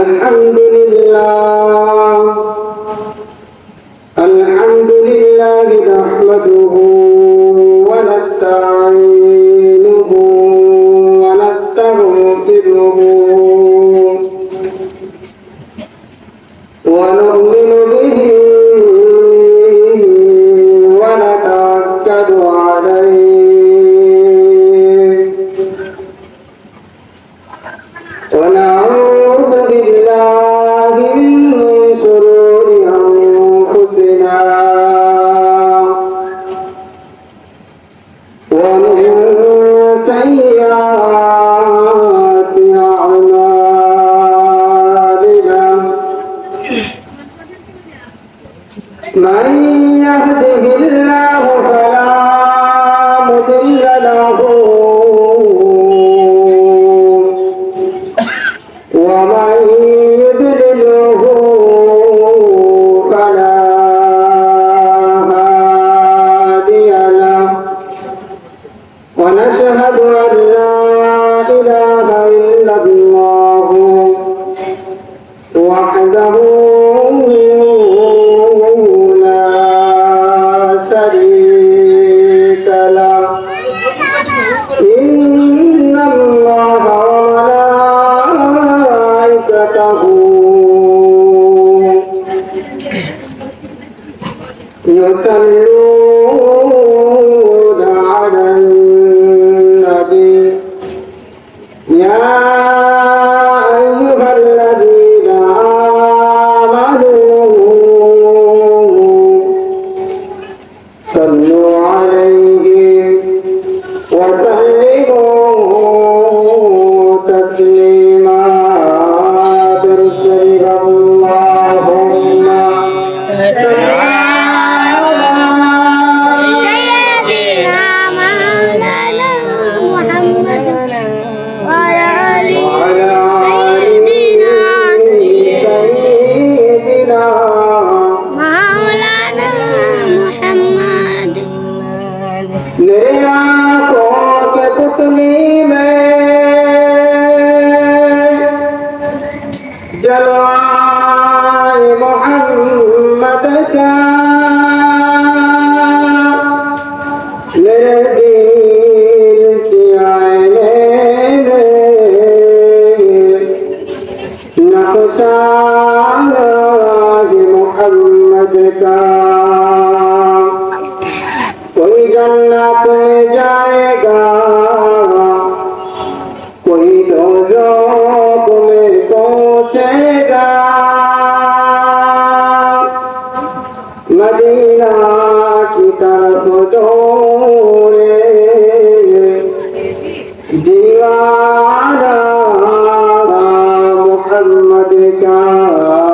الحمد لله Musa محمد کا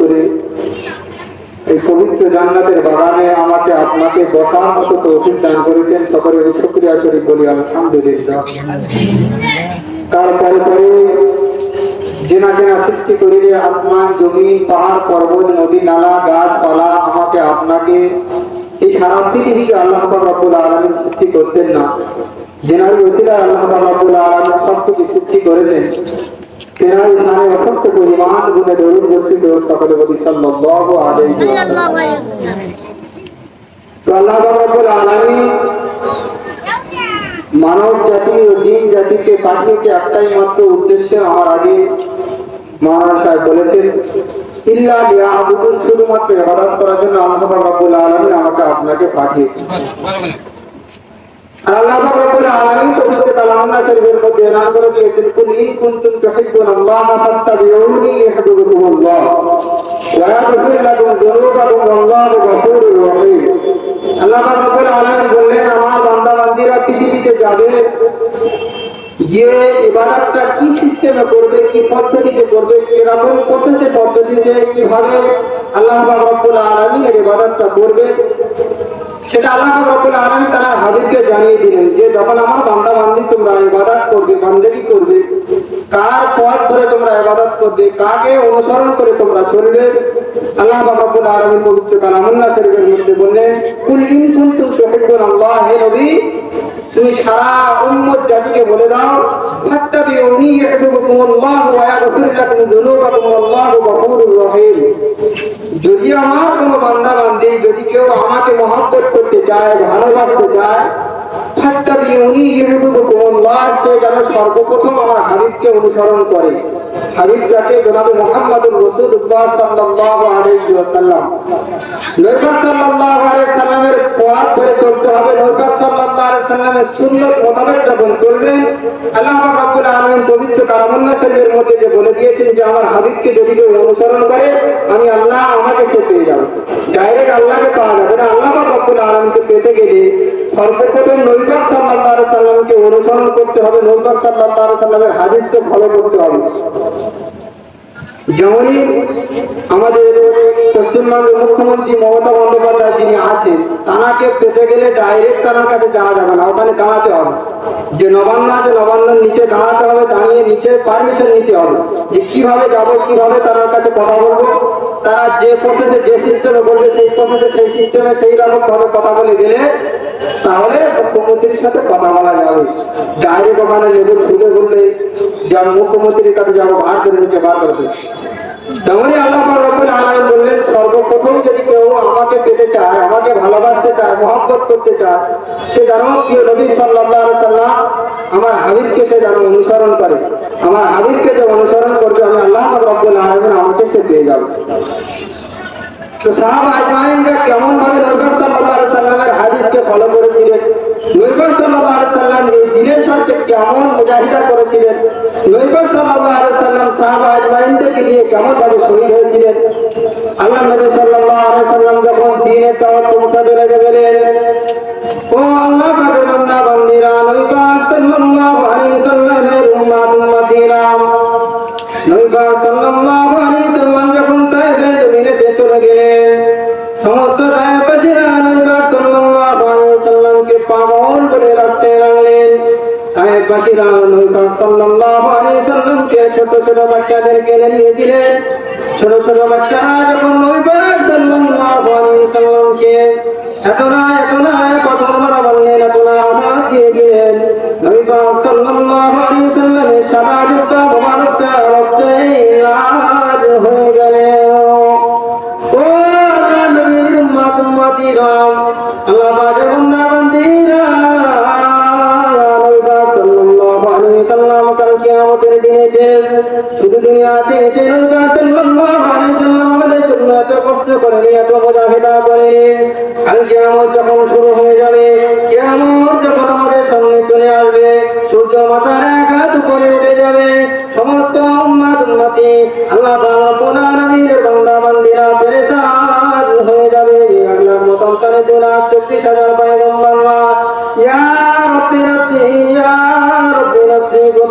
করে এই পবিত্র জান্নাতের বাগানে আমাকে আপনাকে বসার মতো তৌফিক দান করেছেন। সকলের শুক্রিয়া শরীফ বলি আলহামদুলিল্লাহ। তারপরে পরে জেনা কেনা সৃষ্টি করিলে আসমান, জমিন, পাহাড়, পর্বত, নদী, নালা, গাছপালা আমাকে আপনাকে এই সারা পৃথিবীকে আল্লাহ রব্বুল আলামিন সৃষ্টি করতেন না, জেনার ওসিলা আল্লাহ রব্বুল আলামিন সব কিছু সৃষ্টি করেছেন। তেনার সামনে অসংখ্য পরিমাণ গুণে দরুদ বর্ষিত সকলে বলি সাল্লাল্লাহু আলাইহি ওয়াসাল্লাম। সাল্লাল্লাহু আলাইহি ওয়াসাল্লাম তো আল্লাহ পাক আলামিন মানব জাতি ও জিন জাতিকে পাঠিয়েছে একটাই মাত্র উদ্দেশ্য আমার আগে মহারাজ সাহেব বলেছেন ইল্লা লিয়াবুদুন শুধুমাত্র ইবাদত করার জন্য আল্লাহ পাক আলামিন আমাকে আপনাকে পাঠিয়েছেন আল্লাহ ইবাদতটা কি সিস্টেমে করবে, কি পদ্ধতিতে করবে, কীরকম প্রসেসে পদ্ধতিতে, কীভাবে আল্লাহ রব্বুল আলামিন এর ইবাদতটা করবে সেটা আল্লাহ রব্বুল আলামিন তার হাবিবকে জানিয়ে দিলেন যে যখন আমার বান্দা বান্দি তোমরা ইবাদত করবে, বান্দেগি করবে, কার পথ ধরে তোমরা ইবাদত করবে, কাকে অনুসরণ করে তোমরা চলবে, আল্লাহ রব্বুল আলামিন পবিত্র কালামুল্লাহ শরীফের মধ্যে বললেন, কুল ইন কুনতুম তুহিব্বুনাল্লাহ হে নবী, তুমি সারা উম্মত জাতিকে বলে দাও, ফাত্তাবিউনি ইহবিবকুমুল্লাহ ওয়া ইয়াগফির লাকুম যুনুবাকুম, ওয়াল্লাহু গফুরুর যদি আমার কোনো বান্দা বান্দি যদি কেউ আমাকে মহাব্বত করতে চায়, ভালোবাসতে চায়, ফাত্তাবিউনি ইহবিবকুমুল্লাহ সে যেন সর্বপ্রথম আমার হাবিবকে অনুসরণ করে। হাবিবটাকে জনাবে মুহাম্মদুর রাসূলুল্লাহ সাল্লাল্লাহু আলাইহি ওয়াসাল্লাম। নবী সাল্লাল্লাহু আলাইহি সাল্লামের পথ ধরে চলতে হবে। নবী সাল্লাল্লাহু আলাইহি সাল্লামের সুন্নাত মোতাবেক যখন চলবেন আল্লাহ পাক রব্বুল আলামিন পবিত্র কালামুল্লাহ শরীফের মধ্যে যে বলে দিয়েছেন যে, আমার হাবিবকে যদি কেউ অনুসরণ করে, আমি আল্লাহ আমাকে সে পেয়ে যাবে। ডাইরেক্ট আল্লাহকে পাওয়া যাবে না। আল্লাহ পাক রব্বুল আলামিনকে পেতে গেলে সর্বপ্রথম নবী পাক সাল্লাল্লাহু আলাইহি সাল্লামকে অনুসরণ করতে হবে। নবী পাক সাল্লাল্লাহু আলাইহি সাল্লামের হাদিসকে ফলো করতে হবে। যেমনই আমাদের পশ্চিমবঙ্গের মুখ্যমন্ত্রী মমতা বন্দ্যোপাধ্যায় যিনি আছেন তানাকে পেতে গেলে ডাইরেক্ট তার কাছে যাওয়া যাবে না, ওখানে দাঁড়াতে হবে। যে নবান্ন আছে, নবান্নর নিচে দাঁড়াতে হবে, দাঁড়িয়ে নিচে পারমিশন নিতে হবে। যে কীভাবে যাব, কীভাবে তার কাছে কথা বলব, তারা যে প্রসেসে যে সিস্টেমে বলবে, সেই প্রসেসে সেই সিস্টেমে সেই রকম ভাবে কথা বলে গেলে তাহলে মুখ্যমন্ত্রীর সাথে কথা বলা যাবে। ডাইরেক্ট ওখানে লেবু ছুটে বললে যে মুখ্যমন্ত্রীর কাছে যাব ভার করে নিচে বার করবে তেমনি আল্লাহ বললেন, সর্বপ্রথম যদি কেউ আমাকে পেতে চায়, আমাকে ভালোবাসতে চায়, মহব্বত করতে চায়, সে যেন প্রিয় নবী সাল্লাল্লাহু আলাইহি আমার হাবিবকে সে যেন অনুসরণ করে। আমার হাবিবকে যে অনুসরণ করবে, আমি আল্লাহ রব্বুল আলামিন আমাকে সে পেয়ে যাবে। তো সাহাবা আজমাইনরা কেমন ভাবে নবী সাল্লাল্লাহু আলাইহি সাল্লামের হাদিসকে ফলো করেছিলেন নবী সাল্লাল্লাহু আলাইহি সাল্লাম এই দিনের সাথে কেমন মুজাহিদা করেছিলেন? নৈবর সাল্লাল্লাহু আলাইহি সাল্লাম সাহাবা আজমাইনদেরকে নিয়ে কেমন ভাবে শহীদ হয়েছিলেন? আল্লাহ নবী সাল্লাল্লাহু আলাইহি সাল্লাম যখন দিনের দাওয়াত পৌঁছাতে লেগে গেলেন, ও আল্লাহ পাকের বান্দা, বান্দিরা, নবী সাল্লাল্লাহু আলাইহি সাল্লামের উম্মাত উম্মতিরা নবী সাল্লাল্লাহু তায়েফবাসীরা নবী পাক সাল্লাল্লাহু আলাইহি সাল্লামকে ছোট ছোট বাচ্চাদেরকে নিয়ে দিলেন, ছোট ছোট বাচ্চারা যখন নবী পাক সাল্লাল্লাহু আলাইহি সাল্লামকে এত না এত না কঠোর মারা বললেন এত না দিয়ে দিলেন শুধু দুনিয়াতে এসে পাক সাল্লাল্লাহু আলাইহি সাল্লাম জন্য এত কষ্ট এত মুজাহিদা কিয়ামত যখন শুরু হয়ে যাবে, কিয়ামত যখন আমাদের সামনে চলে আসবে, সূর্য মাথার উপরে উঠে যাবে। সমস্ত উম্মাত, আল্লাহ রব্বুল আলামিনের বান্দা, বান্দিরা পেরেশান হয়ে যাবে। হাজার পয়গম্বররা ইয়া রব্বি ইয়া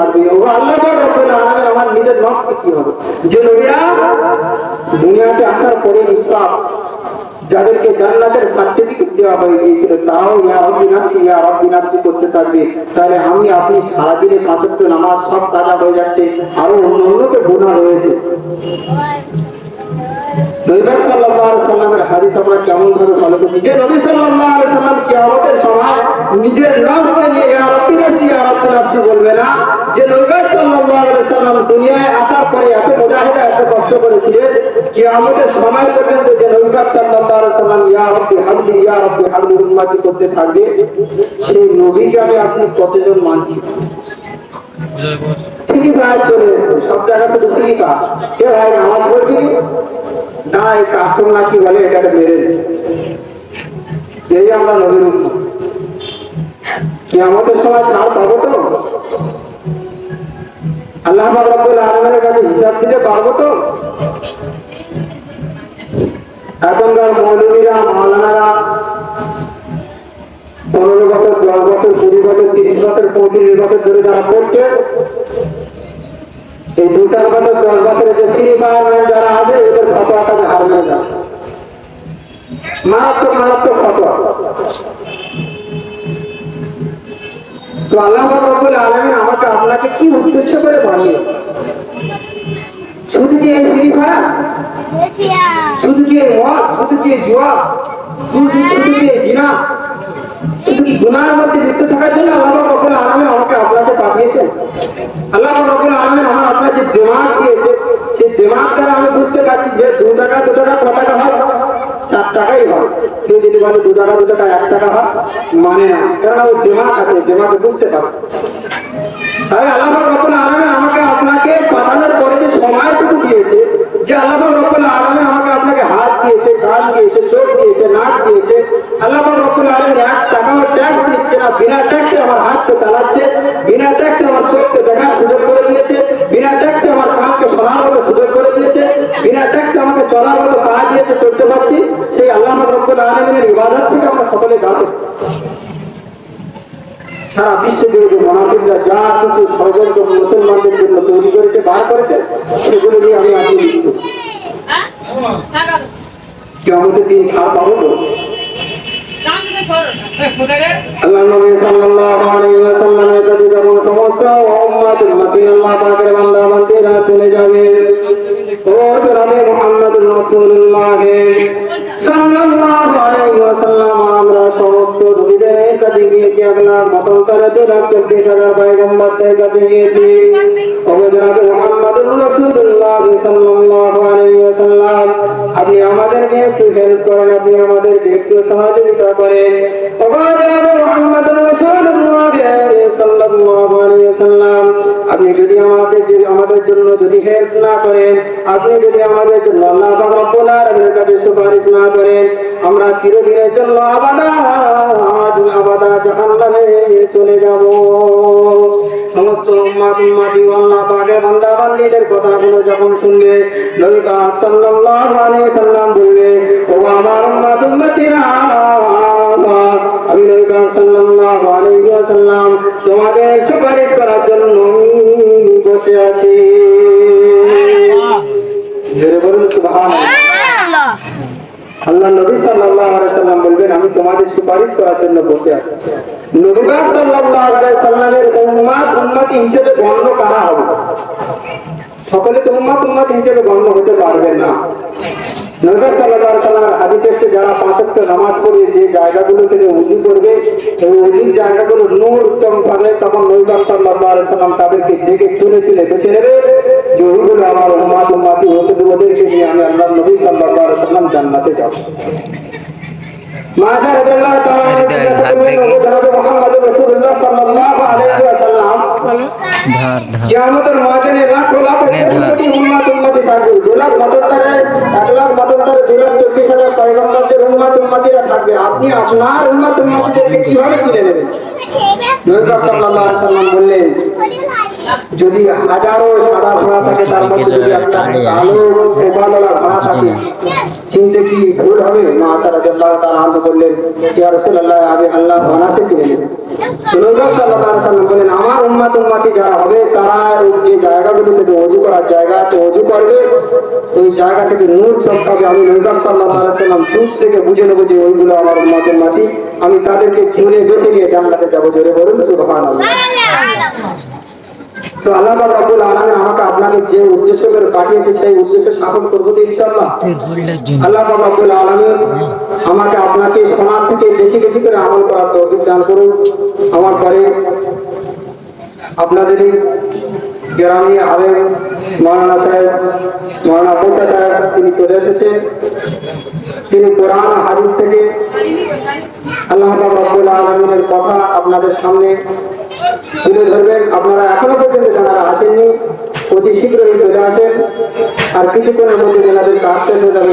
থাকবে ও যাদেরকে জান্নাতের সার্টিফিকেট দেওয়া হয়ে গিয়েছিল তাও ইয়া রব্বি ইয়া রব্বি করতে থাকবে। তাহলে আমি, আপনি সারাদিনে পাঁচত্ব নামাজ সব কাজা হয়ে যাচ্ছে, আরও অন্য অন্যকে গুণা রয়েছে। নবী সাল্লাল্লাহু আলাইহি সাল্লামের হাদিস আমরা কেমন ভাবে ফলো করছি? যে নবী সাল্লাল্লাহু আলাইহি সাল্লাম কিয়ামতের সময় নিজের নফসকে নিয়ে ইয়া রাব্বি নাফসি ইয়া রাব্বি নাফসি বলবে না। যে নবী সাল্লাল্লাহু আলাইহি সাল্লাম দুনিয়ায় আসার পরে এত মুজাহিদা এত কষ্ট করেছিলেন কিয়ামতের সময় পর্যন্ত যে নবী সাল্লাল্লাহু আলাইহি সাল্লাম ইয়া রাব্বি হাবলি ইয়া রাব্বি হাবলি উম্মতি করতে থাকবে সেই নবীকে আমি আপনি কতজন মানছি? চলে এসেছে সব জায়গাতে তো ফ্রি কে ভাই নামাজ পড়বি? না এই কার্টুন নাকি বলে? এটাকে মেরে এই আমরা নবীর কি আমাদের সময় ছাড় পাবো তো? আল্লাহ রব্বুল আলামিনের কাছে হিসাব দিতে পারব তো? এখনকার মৌলবীরা মাওলানারা পনেরো বছর দশ বছর, কুড়ি বছর, তিরিশ বছর, পঁয়ত্রিশ বছর ধরে যারা পড়ছে এই দু চার বছর দশ বছরে যে যারা আছে, এদের মারাত্মক মারাত্মক তো আল্লাহ রব্বুল আমাকে আপনাকে কি উদ্দেশ্য করে শুধু কি এই ফ্রি ফায়ার শুধু কি মদ? শুধু কি জুয়া? শুধু শুধু কি জিনা? শুধু কি গুনার মধ্যে যুক্ত থাকার জন্য আল্লাহ রব্বুল আলামিন আমাকে আপনাকে পাঠিয়েছেন আল্লাহ রব্বুল আলামিন আমার আপনার যে দিমাগ দিয়েছে দিমাগ দ্বারা আমি বুঝতে পারছি যে দু টাকা দু টাকা, ক টাকা হয়? চার টাকাই হয়। কেউ যদি বলে দু টাকা দু টাকা, এক টাকা হয় মানে না। কেননা ওই দিমাগ আছে, দিমাগে বুঝতে পারছে। তাহলে আল্লাহ রব্বুল আলামিন আমাকে আপনাকে পাঠানোর পরে যে সময়টুকু দিয়েছে, যে আল্লাহ রব্বুল আলামিন আমাকে আপনাকে হাত দিয়েছে, কান দিয়েছে, চোখ দিয়েছে, নাক দিয়েছে, আল্লাহ রব্বুল আলামিন এক টাকাও ট্যাক্স নিচ্ছে না, বিনা ট্যাক্সে আমার হাতকে চালাচ্ছে। দিয়েছে চলতে পারছি, সেই আল্লাহ রব্বুল আলামিনের ইবাদত থেকে আমরা সকলে যাব সারা বিশ্ব জুড়ে যে যা কিছু ষড়যন্ত্র মুসলমানদের জন্য তৈরি করেছে, বার করেছে, সেগুলো নিয়ে আমি লিপ্ত। কেউ আমাদের দিন ছাড় পাবো তো? আল্লাহ কাছে সমস্ত আপনার মতন করে দু চব্বিশ হাজার পয়গম্বরদের কাছে গিয়েছি আপনি আমাদেরকে একটু হেল্প করেন, আপনি আমাদেরকে একটু সহযোগিতা করেন। ওয়াসাল্লাম আপনি যদি আমাদের যদি আমাদের জন্য যদি হেল্প না করেন, আপনি যদি আমাদের জন্য আল্লাহ পাক রব্বুল কাছে সুপারিশ না করেন, আমরা চিরদিনের জন্য আবাদা আবাদা জাহান্নামে চলে যাব। সমস্ত উম্মাত উম্মাতি আল্লাহ পাকের বান্দা বান্দীদের কথাগুলো যখন শুনবে নবী পাক সাল্লাল্লাহু আলাইহি সাল্লাম বলবে, ও আমার উম্মাত উম্মাতিরা আমি নবী সাল্লাল্লাহু আলাইহি ওয়াসাল্লাম তোমাদের সুপারিশ করার জন্য বসে আছি। জোরে বলুন সুবহানাল্লাহ। আল্লাহ নবী সাল্লাল্লাহু আলাইহি সাল্লাম বলবেন আমি তোমাদের সুপারিশ করার জন্য বসে আছি। নবী পাক সাল্লাল্লাহু আলাইহি সাল্লামের উম্মাত উম্মতি হিসেবে গণ্য কারা হবে? সকলে তো উম্মাত উম্মতি হিসেবে গণ্য হতে পারবে না। নবী আলাইহি সাল্লামের হাদিসে এসেছে যারা পাঁচ নামাজ পড়ে যে জায়গাগুলো থেকে উজু করবে ওই উজুর জায়গাগুলো নূর চমকাবে তখন নবী আলাইহি সাল্লাম তাদেরকে দেখে চুলে চুলে বেছে নেবে। যে ওইগুলো আমার উম্মাত উম্মতি হতে ওদেরকে নিয়ে আমি আল্লাহ নবী আলাইহি সাল্লাম জান্নাতে যাব। করলেন, "ওগো জনাবে মুহাম্মদ রাসূলুল্লাহ সাল্লাল্লাহু আলাইহি ওয়াসাল্লাম, কিয়ামতের ময়দানে লাখো লাখো। কোটি উম্মত উম্মতি থাকবে। দু লাখ মতান্তরে এক লাখ মতান্তরে দু লাখ চব্বিশ হাজার পয়গম্বরদের উম্মত উম্মতিরা থাকবে। আপনি আপনার উম্মত উম্মতিদেরকে কীভাবে চিনে নেবেন? নবী সাল্লাল্লাহু আলাইহি সাল্লাম বললেন যদি হাজারো সাদা ঘোড়া থাকে তার মধ্যে যদি একটা কালো কোপালওয়ালা ঘোড়া থাকে চিনতে কি ভুল হবে? মা আশা রাদিয়াল্লাহু তাআলা আনহা বললেন ইয়া রাসূলুল্লাহ আমি আল্লাহ বানাসে চিনে নেব তো নবী পাক সাল্লাল্লাহু আলাইহি সাল্লাম বলেন আমার উম্মত উম্মতি যারা হবে তারা ওই যে জায়গাগুলোতে যে ওযু করার জায়গা আছে ওযু করবে। ওই জায়গা থেকে নূর চমকাবে আমি নবী পাক সাল্লাল্লাহু আলাইহি সাল্লাম দূর থেকে বুঝে নেব যে ওইগুলো আমার উম্মত উম্মতি। আমি তাদেরকে চুনে বেছে গিয়ে জান্নাতে যাব। জোরে বলুন সুবহানাল্লাহ। তো আল্লাহ পাক রব্বুল আমাকে আপনাকে যে উদ্দেশ্য করে পাঠিয়েছে সেই উদ্দেশ্য সাফল করব তো ইনশাআল্লাহ। আল্লাহ পাক রব্বুল আমাকে আপনাকে শোনার থেকে বেশি বেশি করে আমল করার তৌফিক দান করুন। আমার পরে আপনাদেরই গ্রামে আবেগ মৌলানা সাহেব মৌলানা মুসা সাহেব তিনি চলে এসেছেন। তিনি কোরআন হাদিস থেকে আল্লাহ পাক রব্বুল আলামিনের কথা আপনাদের সামনে তুলে ধরবেন। আপনারা এখনও পর্যন্ত যারা আসেননি, অতি শীঘ্রই চলে আসেন। আর কিছুক্ষণের মধ্যে তেনাদের কাজ শেষ হয়ে যাবে